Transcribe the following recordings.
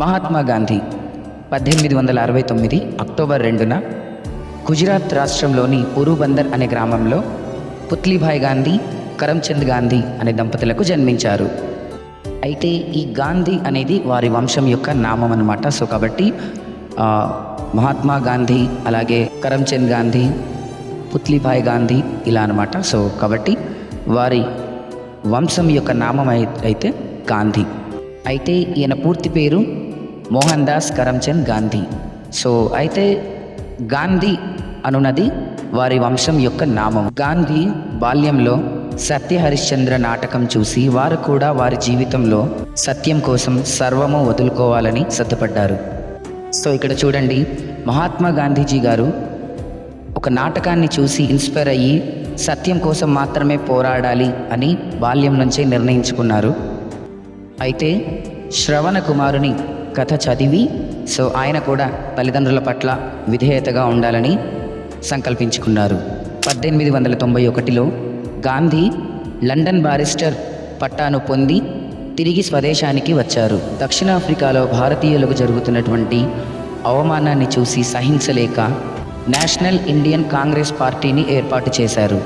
మహాత్మా గాంధీ పద్దెనిమిది వందల అరవై తొమ్మిది అక్టోబర్ రెండున గుజరాత్ రాష్ట్రంలోని పోరుబందర్ అనే గ్రామంలో పుత్లీభాయ్ గాంధీ కరమ్చంద్ గాంధీ అనే దంపతులకు జన్మించారు. అయితే ఈ గాంధీ అనేది వారి వంశం యొక్క నామం అనమాట సో కాబట్టి మహాత్మా గాంధీ అలాగే కరమ్చంద్ గాంధీ పుత్లీభాయ్ గాంధీ ఇలా అనమాట సో కాబట్టి వారి వంశం యొక్క నామం అయితే గాంధీ. అయితే ఈయన పూర్తి పేరు మోహన్ దాస్ కరమ్చంద్ గాంధీ. సో అయితే గాంధీ అనున్నది వారి వంశం యొక్క నామం. గాంధీ బాల్యంలో సత్య హరిశ్చంద్ర నాటకం చూసి వారు కూడా వారి జీవితంలో సత్యం కోసం సర్వము వదులుకోవాలని సిద్ధపడ్డారు. సో ఇక్కడ చూడండి మహాత్మా గాంధీజీ గారు ఒక నాటకాన్ని చూసి ఇన్స్పైర్ అయ్యి సత్యం కోసం మాత్రమే పోరాడాలి అని బాల్యం నుంచే నిర్ణయించుకున్నారు. అయితే శ్రవణ కుమారుని కథ చదివి సో ఆయన కూడా తల్లిదండ్రుల పట్ల విధేయతగా ఉండాలని సంకల్పించుకున్నారు. పద్దెనిమిది వందల తొంభై ఒకటిలో గాంధీ లండన్ బారిస్టర్ పట్టాను పొంది తిరిగి స్వదేశానికి వచ్చారు. దక్షిణాఫ్రికాలో భారతీయులకు జరుగుతున్నటువంటి అవమానాన్ని చూసి సహించలేక నేషనల్ ఇండియన్ కాంగ్రెస్ పార్టీని ఏర్పాటు చేశారు.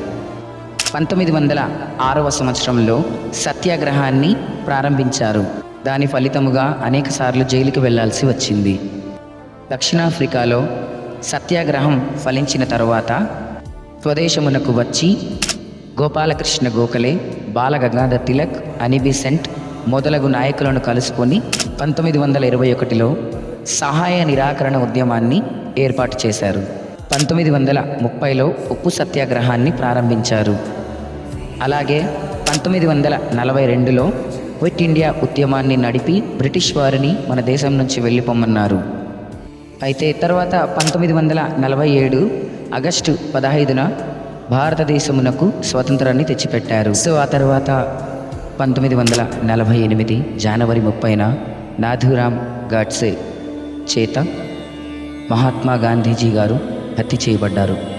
పంతొమ్మిది వందల ఆరవ సంవత్సరంలో సత్యాగ్రహాన్ని ప్రారంభించారు. దాని ఫలితముగా అనేకసార్లు జైలుకు వెళ్ళాల్సి వచ్చింది. దక్షిణాఫ్రికాలో సత్యాగ్రహం ఫలించిన తరువాత స్వదేశమునకు వచ్చి గోపాలకృష్ణ గోఖలే బాలగంగాధర్ తిలక్ అనిబిసెంట్ మొదలగు నాయకులను కలుసుకొని పంతొమ్మిది వందల ఇరవై ఒకటిలో సహాయ నిరాకరణ ఉద్యమాన్ని ఏర్పాటు చేశారు. పంతొమ్మిది వందల ముప్పైలో ఉప్పు సత్యాగ్రహాన్ని ప్రారంభించారు. అలాగే పంతొమ్మిది వందల నలభై రెండులో క్విట్ ఇండియా ఉద్యమాన్ని నడిపి బ్రిటిష్ వారిని మన దేశం నుంచి వెళ్ళిపోమన్నారు. అయితే తర్వాత పంతొమ్మిది వందల నలభై ఏడు ఆగస్టు పదహైదున భారతదేశమునకు స్వతంత్రాన్ని తెచ్చిపెట్టారు. సో ఆ తర్వాత పంతొమ్మిది వందల నలభై ఎనిమిది జనవరి ముప్పైన నాథురామ్ గాడ్సే చేత మహాత్మా గాంధీజీ గారు హత్య చేయబడ్డారు.